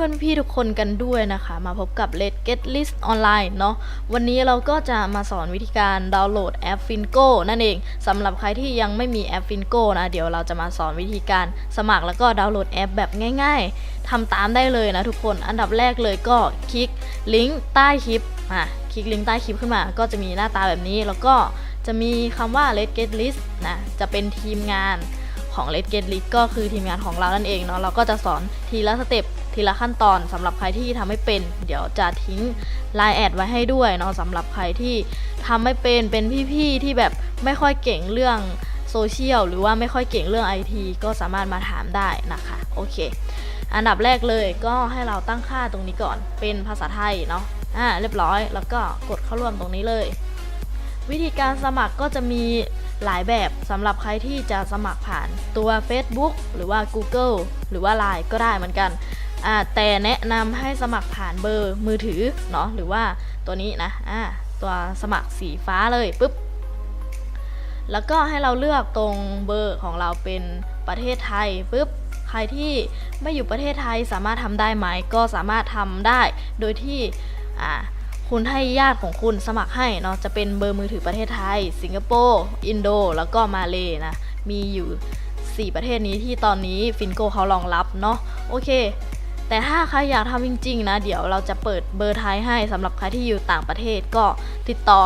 พื่อนๆพี่ทุกคนกันด้วยนะคะ มาพบกับ Let Get List Online เนาะวันนี้เราก็จะมาสอนวิธีการดาวน์โหลดแอป Fingo นั่นเองสำหรับใครที่ยังไม่มีแอป Fingo นะ เดี๋ยวเราจะมาสอนวิธีการสมัครแล้วก็ดาวน์โหลดแอปแบบง่ายๆทำตามได้เลยนะทุกคนอันดับแรกเลยก็คลิกลิงก์ใต้คลิปอะคลิกลิงก์ใต้คลิปขึ้นมาก็จะมีหน้าตาแบบนี้ แล้วก็จะมีคำว่า Let Get List นะจะเป็นทีมงานของ Let's Get List ก็คือทีมงานของเรานั่นเองเนาะเราก็จะสอนทีละสเต็ป ทีละขั้นตอนสำหรับใครที่ทำไม่เป็น เดี๋ยวจะทิ้ง Line แอดไว้ให้ด้วยเนาะสำหรับใครที่ทำไม่เป็นเป็นพี่ๆที่แบบไม่ค่อยเก่งเรื่องโซเชียลหรือว่าไม่ค่อยเก่งเรื่อง IT ก็สามารถมาถามได้นะคะโอเค อันดับแรกเลยก็ให้เราตั้งค่าตรงนี้ก่อน เป็นภาษาไทยเนาะอ่าเรียบร้อย แล้วก็กดเข้าร่วมตรงนี้เลย วิธีการสมัครก็จะมีหลายแบบสำหรับใครที่จะสมัครผ่านตัว Facebook หรือว่า Google หรือว่า Line ก็ได้เหมือนกัน แต่แนะนำให้สมัครผ่านเบอร์มือถือเนาะหรือว่าตัวนี้นะตัวสมัครสีฟ้าเลยปุ๊บแล้วก็ให้เราเลือกตรงเบอร์ของเราเป็นประเทศไทยปุ๊บใครที่ไม่อยู่ประเทศไทยสามารถทำได้ไหมก็สามารถทำได้ โดยที่คุณให้ญาติของคุณสมัครให้เนาะจะเป็นเบอร์มือถือประเทศไทย สิงคโปร์อินโด แล้วก็มาเลนะมีอยู่ 4 ประเทศนี้ที่ตอนนี้ฟินโกเขารองรับเนาะโอเค แต่ถ้าใครอยากทำจริง ๆ นะ เดี๋ยวเราจะเปิดเบอร์ไทยให้สำหรับใครที่อยู่ต่างประเทศก็ติดต่อ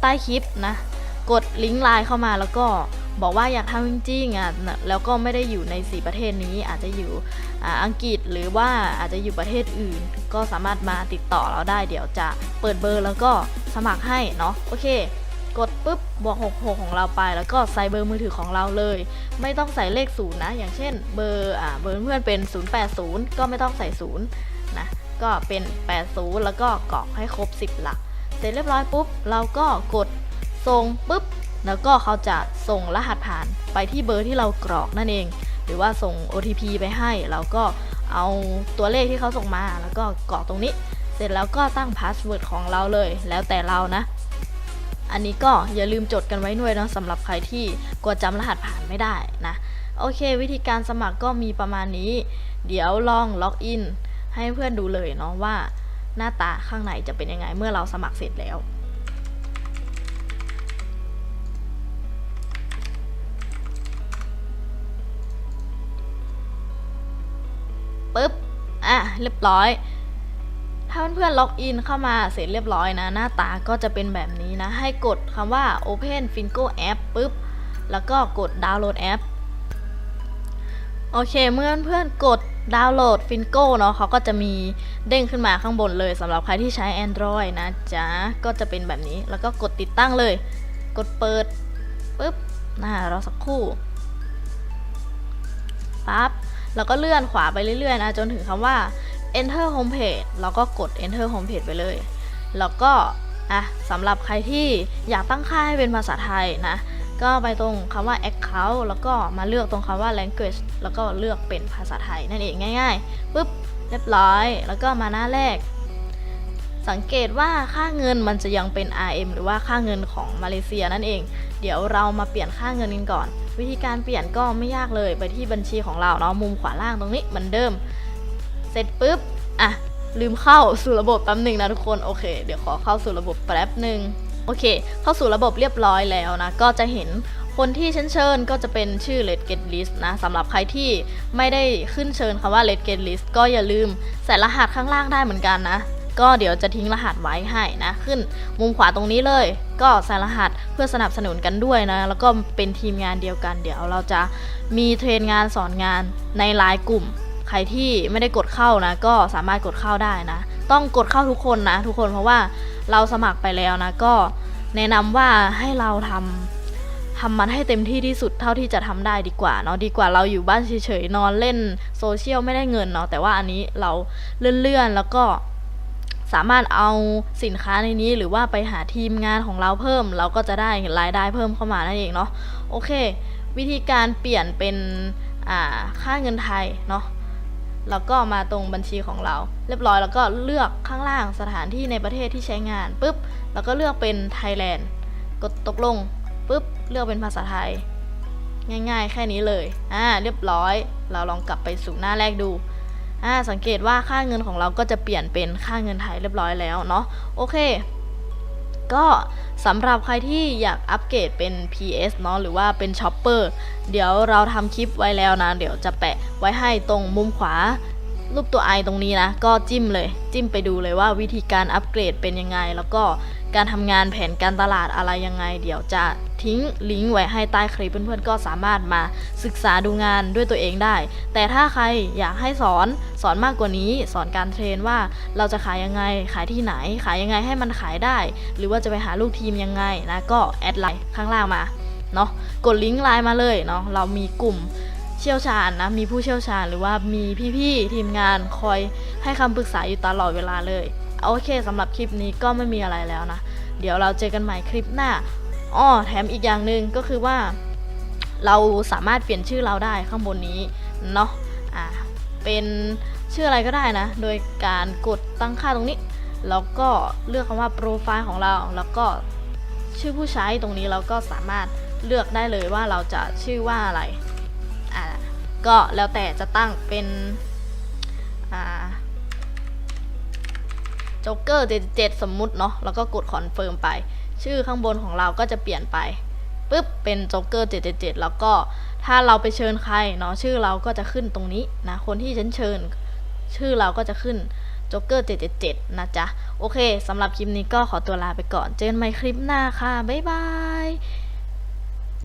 ใต้คลิปนะ กดลิงก์ไลน์เข้ามาแล้วก็บอกว่าอยากทำจริงๆอะแล้วก็ไม่ได้อยู่ใน 4 ประเทศนี้อาจจะอยู่อังกฤษหรือว่าอาจจะอยู่ประเทศอื่น ก็สามารถมาติดต่อเราได้ เดี๋ยวจะเปิดเบอร์แล้วก็สมัครให้เนาะโอเค กดปุ๊บบวก66 ของเราไป แล้วก็ใส่เบอร์มือถือของเราเลย ไม่ต้องใส่เลขศูนย์นะ อย่างเช่นเบอร์อ่าเบอร์เพื่อนเป็น 080 ก็ไม่ต้องใส่ศูนย์นะก็เป็น 80 แล้วก็กรอกให้ครบ 10 หลัก เสร็จเรียบร้อยปุ๊บ เราก็กดส่งปุ๊บ แล้วก็เขาจะส่งรหัสผ่านไปที่เบอร์ที่เรากรอกนั่นเอง หรือว่าส่ง OTP ไปให้เราก็เอาตัวเลขที่เขาส่งมา แล้วก็กรอกตรงนี้ เสร็จแล้วก็ตั้งพาสเวิร์ดของเราเลย แล้วแต่เรานะ อันนี้ก็อย่าลืมจดกันไว้ด้วยนะสำหรับใครที่กลัวจำรหัสผ่านไม่ได้นะโอเค วิธีการสมัครก็มีประมาณนี้ เดี๋ยวลองล็อกอินให้เพื่อนดูเลยเนาะว่าหน้าตาข้างในจะเป็นยังไงเมื่อเราสมัครเสร็จแล้วปุ๊บ อะ เรียบร้อย ถ้าเพื่อนๆล็อกอินเข้ามาเสร็จเรียบร้อยนะ หน้าตาก็จะเป็นแบบนี้นะ ให้กดคำว่า Open Fingo App ปุ๊บ แล้วก็กดดาวน์โหลดแอป โอเค เมื่อเพื่อนๆกดดาวน์โหลด Fingo เนาะเขาก็จะมีเด้งขึ้นมาข้างบนเลยสำหรับใครที่ใช้ Android นะจ๊ะ ก็จะเป็นแบบนี้ แล้วก็กดติดตั้งเลย กดเปิดปุ๊บนะรอสักครู่ปั๊บแล้วก็เลื่อนขวาไปเรื่อยๆนะ จนถึงคำว่า enter homepage แล้วก็กด enter homepage ไปเลย แล้วก็อะสำหรับใครที่อยากตั้งค่าให้เป็นภาษาไทยนะ ก็ไปตรงคำว่า account แล้วก็มาเลือกตรงคำว่า language แล้วก็เลือกเป็นภาษาไทยนั่นเองง่ายๆปุ๊บเรียบร้อย แล้วก็มาหน้าแรก สังเกตว่าค่าเงินมันจะยังเป็น RM หรือว่าค่าเงินของมาเลเซียนั่นเอง เดี๋ยวเรามาเปลี่ยนค่าเงินกันก่อน วิธีการเปลี่ยนก็ไม่ยากเลยไปที่บัญชีของเราเนาะมุมขวาล่างตรงนี้เหมือนเดิม เสร็จปุ๊บ อะ ลืมเข้าสู่ระบบแป๊บหนึ่งนะทุกคน โอเค เดี๋ยวขอเข้าสู่ระบบแป๊บหนึ่งโอเค เข้าสู่ระบบเรียบร้อยแล้วนะ ก็จะเห็นคนที่เชิญเชิญก็จะเป็นชื่อ Red Get List นะสำหรับใครที่ไม่ได้ขึ้นเชิญคำว่า Red Get List ก็อย่าลืมใส่รหัสข้างล่างได้เหมือนกันนะ ก็เดี๋ยวจะทิ้งรหัสไว้ให้นะ ขึ้นมุมขวาตรงนี้เลย ก็ใส่รหัสเพื่อสนับสนุนกันด้วยนะ แล้วก็เป็นทีมงานเดียวกัน เดี๋ยวเราจะมีเทรนงานสอนงานในไลน์กลุ่ม ใครที่ไม่ได้กดเข้านะ ก็สามารถกดเข้าได้นะ ต้องกดเข้าทุกคนนะ ทุกคนเพราะว่าเราสมัครไปแล้วนะ ก็แนะนำว่าให้เราทำทำมันให้เต็มที่ที่สุดเท่าที่จะทำได้ดีกว่าเนาะดีกว่าเราอยู่บ้านเฉยๆนอนเล่นโซเชียลไม่ได้เงินเนาะแต่ว่าอันนี้เราเลื่อนๆแล้วก็สามารถเอาสินค้าในนี้หรือว่าไปหาทีมงานของเราเพิ่ม เราก็จะได้รายได้เพิ่มเข้ามานั่นเองเนาะโอเค วิธีการเปลี่ยนเป็นค่าเงินไทยเนาะ แล้วก็มาตรงบัญชีของเรา เรียบร้อยแล้วก็เลือกข้างล่างสถานที่ในประเทศที่ใช้งานปุ๊บแล้วก็เลือกเป็นไทยแลนด์กดตกลงปุ๊บเลือกเป็นภาษาไทย ง่ายๆ แค่นี้เลยอ่าเรียบร้อย เราลองกลับไปสู่หน้าแรกดูอ่าสังเกตว่าค่าเงินของเราก็จะเปลี่ยนเป็นค่าเงินไทยเรียบร้อยแล้วเนาะโอเค ก็สำหรับใครที่อยากอัปเกรดเป็น PS เนาะหรือว่าเป็นช็อปเปอร์เดี๋ยวเราทำคลิปไว้แล้วนะ เดี๋ยวจะแปะไว้ให้ตรงมุมขวา รูปตัวไอตรงนี้นะ ก็จิ้มเลย จิ้มไปดูเลยว่าวิธีการอัปเกรดเป็นยังไง แล้วก็การทำงานแผนการตลาดอะไรยังไง เดี๋ยวจะ ทิ้งลิงก์ไว้ให้ใต้คลิปเพื่อนๆก็สามารถมาศึกษาดูงานด้วยตัวเองได้ แต่ถ้าใครอยากให้สอนสอนมากกว่านี้ สอนการเทรนว่าเราจะขายยังไงขายที่ไหน ขายยังไงให้มันขายได้ หรือว่าจะไปหาลูกทีมยังไงนะก็แอดไลน์ข้างล่างมาเนาะกดลิงก์ไลน์มาเลยเนาะเรามีกลุ่มเชี่ยวชาญนะมีผู้เชี่ยวชาญหรือว่ามีพี่ๆทีมงานคอยให้คำปรึกษาอยู่ตลอดเวลาเลยโอเคสำหรับคลิปนี้ก็ไม่มีอะไรแล้วนะ เดี๋ยวเราเจอกันใหม่คลิปหน้า อ้อแถมอีกอย่างหนึ่งก็คือว่า เราสามารถเปลี่ยนชื่อเราได้ข้างบนนี้เนาะอ่าเป็นชื่ออะไรก็ได้นะ โดยการกดตั้งค่าตรงนี้ แล้วก็เลือกคำว่าโปรไฟล์ของเรา แล้วก็ชื่อผู้ใช้ตรงนี้เราก็สามารถเลือกได้เลยว่าเราจะชื่อว่าอะไรอ่าก็แล้วแต่จะตั้งเป็นอ่าโจ๊กเกอร์77สมมุติเนาะแล้วก็กดคอนเฟิร์มไป ชื่อข้างบนของเราก็จะเปลี่ยนไปปุ๊บเป็นโจ๊กเกอร์777 แล้วก็ถ้าเราไปเชิญใครเนาะชื่อเราก็จะขึ้นตรงนี้นะคนที่ฉันเชิญ ชื่อเราก็จะขึ้นโจ๊กเกอร์777 นะจ๊ะ โอเคสำหรับคลิปนี้ก็ขอตัวลาไปก่อน เจอกันใหม่คลิปหน้าค่ะ บ๊ายบาย